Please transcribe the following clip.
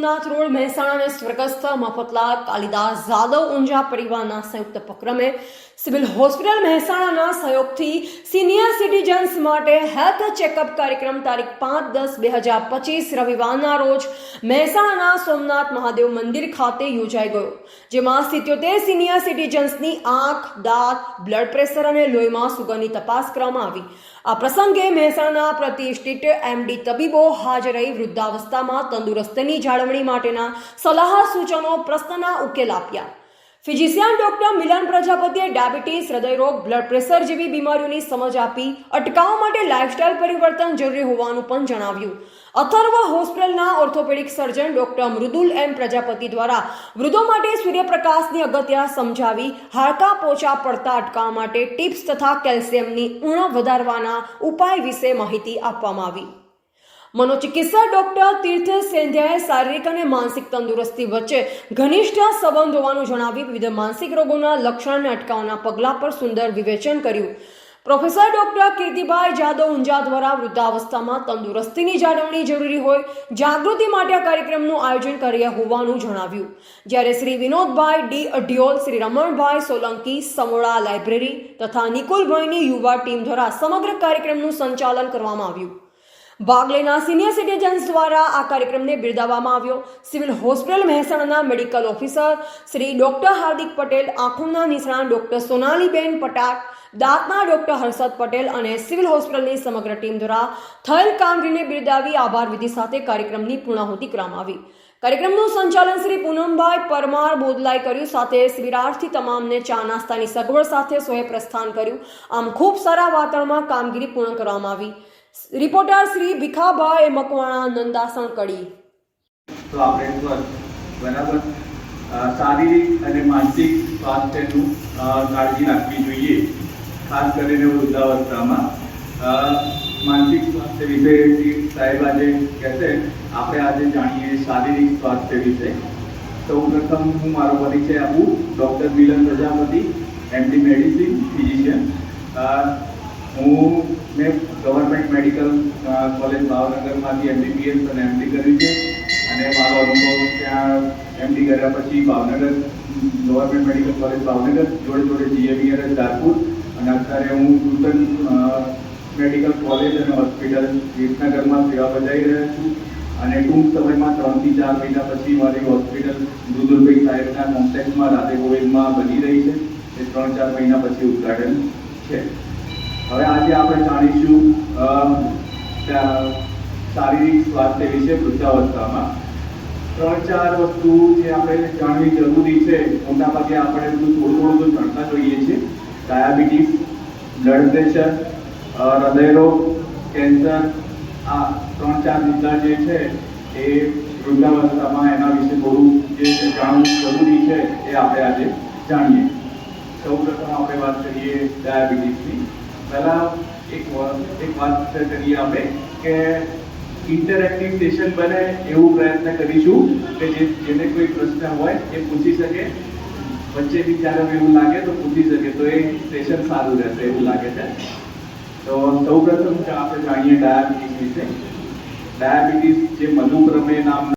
Somnath road Mehsana અને સ્વર્ગસ્થ મફતલાલ કાલિદાસ જાદવ ઊંઝા પરિવારના સંયુક્ત ઉપક્રમે સિવિલ હોસ્પિટલ મહેસાણાના સહયોગથી સિનિયર સિટીઝન્સ માટે હેલ્થ ચેકઅપ કાર્યક્રમ તારીખ પાંચ દસ બે હજાર પચીસ રવિવારના રોજ મહેસાણાના સોમનાથ મહાદેવ મંદિર ખાતે યોજાઈ ગયો, જેમાં સિત્યોતેર સિનિયર સિટીઝન્સની આંખ, દાંત, બ્લડ પ્રેશર અને લોહીમાં સુગરની તપાસ કરવામાં આવી. આ પ્રસંગે મહેસાણાના પ્રતિષ્ઠિત એમડી તબીબો હાજર રહી વૃદ્ધાવસ્થામાં તંદુરસ્તીની જાળવણી માટેના સલાહ સૂચનો પ્રશ્નના ઉકેલ આપ્યા. ફિઝિશિયન ડોક્ટર મિલન પ્રજાપતિએ ડાયાબિટીસ, હૃદયરોગ, બ્લડ પ્રેશર જેવી બીમારીઓની સમજ આપી અટકાવવા માટે લાઇફસ્ટાઇલ પરિવર્તન જરૂરી હોવાનું પણ જણાવ્યું. અથર્વ હોસ્પિટલના orthopaedic surgeon doctor Mridul M Prajapati દ્વારા વૃદ્ધો માટે સૂર્યપ્રકાશની અગત્ય સમજાવી, હાડકા પોચા પડતા અટકાવવા માટે ટિપ્સ તથા કેલ્શિયમની ઉણપ વધારવાના ઉપાય વિશે માહિતી આપવામાં આવી. મનોચિકિત્સક ડોક્ટર તીર્થ સેંધ્યાએ શારીરિક અને માનસિક તંદુરસ્તી વચ્ચે ઘનિષ્ઠ સંબંધ હોવાનું જણાવી વિવિધ માનસિક રોગોના લક્ષણને અટકાવવાના પગલાં પર સુંદર વિવેચન કર્યું. પ્રોફેસર ડોક્ટર કીર્તિભાઈ જાદવ ઊંઝા દ્વારા વૃદ્ધાવસ્થામાં તંદુરસ્તીની જાળવણી જરૂરી હોય, જાગૃતિ માટે આ કાર્યક્રમનું આયોજન કર્યા હોવાનું જણાવ્યું. જ્યારે શ્રી વિનોદભાઈ ડી અઢિયોલ, શ્રી રમણભાઈ સોલંકી, સમોળા લાઇબ્રેરી તથા નિકુલભાઈની યુવા ટીમ દ્વારા સમગ્ર કાર્યક્રમનું સંચાલન કરવામાં આવ્યું. ભાગ લેનાર સિનિયર સિટીઝન્સ દ્વારા આ કાર્યક્રમને બિરદાવવામાં આવ્યો. સિવિલ હોસ્પિટલ મહેસાણાના medical officer Shri doctor Hardik Patel, આંખોના નિષ્ણાત ડોક્ટર સોનાલીબેન પટાક દાંતના ડોક્ટર હર્ષદ પટેલ અને સિવિલ હોસ્પિટલની સમગ્ર ટીમ દ્વારા થયેલ કામગીરીને બિરદાવી આભાર વિધિ સાથે કાર્યક્રમની પૂર્ણાહુતિ કરવામાં આવી. કાર્યક્રમનું સંચાલન શ્રી પૂનમભાઈ પરમાર બોદલાએ કર્યું, સાથે શિબિરાર્થી તમામને ચા નાસ્તાની સગવડ સાથે સોએ પ્રસ્થાન કર્યું. આમ ખૂબ સારા વાતાવરણમાં કામગીરી પૂર્ણ કરવામાં આવી. રિપોર્ટર શ્રી ભીખાભાઈ મકવાણા નંદાસણ કડી. તો આપણે બરાબર? શારીરિક અને માનસિક સ્વાસ્થ્યનું કાળજી રાખવી જોઈએ. ખાસ કરીને વૃદ્ધાવસ્થામાં. માનસિક સ્વાસ્થ્ય વિશે સાહેબ આજે કહેશે. આપણે આજે જાણીએ શારીરિક સ્વાસ્થ્ય વિશે. સૌ પ્રથમ હું મારો પરિચય આપું. Doctor Milan Prajapati, MD medicine physician. હું મેં મેડિકલ કોલેજ ભાવનગરમાંથી એમબીબીએસ અને એમડી કર્યું છે. અને મારો અનુભવ ત્યાં એમડી કર્યા પછી Bhavnagar government medical college Bhavnagar, જોડે જોડે જીએમઈઆરએસ ધારપુર અને અત્યારે હું નૂતન મેડિકલ કોલેજ અને હોસ્પિટલ વિસનગરમાં સેવા બજાવી રહ્યો છું. અને ટૂંક સમયમાં ત્રણથી ચાર મહિના પછી મારી હોસ્પિટલ મૃદુલભાઈ સાહેબના કોમ્પ્લેક્સમાં રાધે ગોવિંદમાં બની રહી છે. એ ત્રણ ચાર મહિના પછી ઉદઘાટન છે. હવે આજે આપણે જાણીશું શારીરિક સ્વાસ્થ્ય વિશે વૃદ્ધાવસ્થામાં. ત્રણ ચાર વસ્તુ જે આપણે જાણવી જરૂરી છે, મોટાભાગે આપણે બધું થોડું થોડું તો જાણતા જોઈએ છીએ. ડાયાબિટીસ, બ્લડ પ્રેશર હૃદયરોગ કેન્સર, આ ત્રણ ચાર મુદ્દા જે છે એ વૃદ્ધાવસ્થામાં એના વિશે થોડું જે જાણવું જરૂરી છે એ આપણે આજે જાણીએ. સૌ પ્રથમ આપણે વાત કરીએ ડાયાબિટીસની. પહેલા એક વા- એક વાત કરીએ આપણે કે ઇન્ટરેક્ટિવ સેશન બને એવું પ્રયત્ન કરીશું કે જે જેને કોઈ પ્રશ્ન હોય એ પૂછી શકે વચ્ચે બી ક્યારે એવું લાગે તો પૂછી શકે તો એ સેશન સારું રહેશે એવું લાગે છે તો સૌપ્રથમ આપણે જાણીએ ડાયાબિટીસ વિશે ડાયાબિટીસ જે મધુપ્રમેહ નામ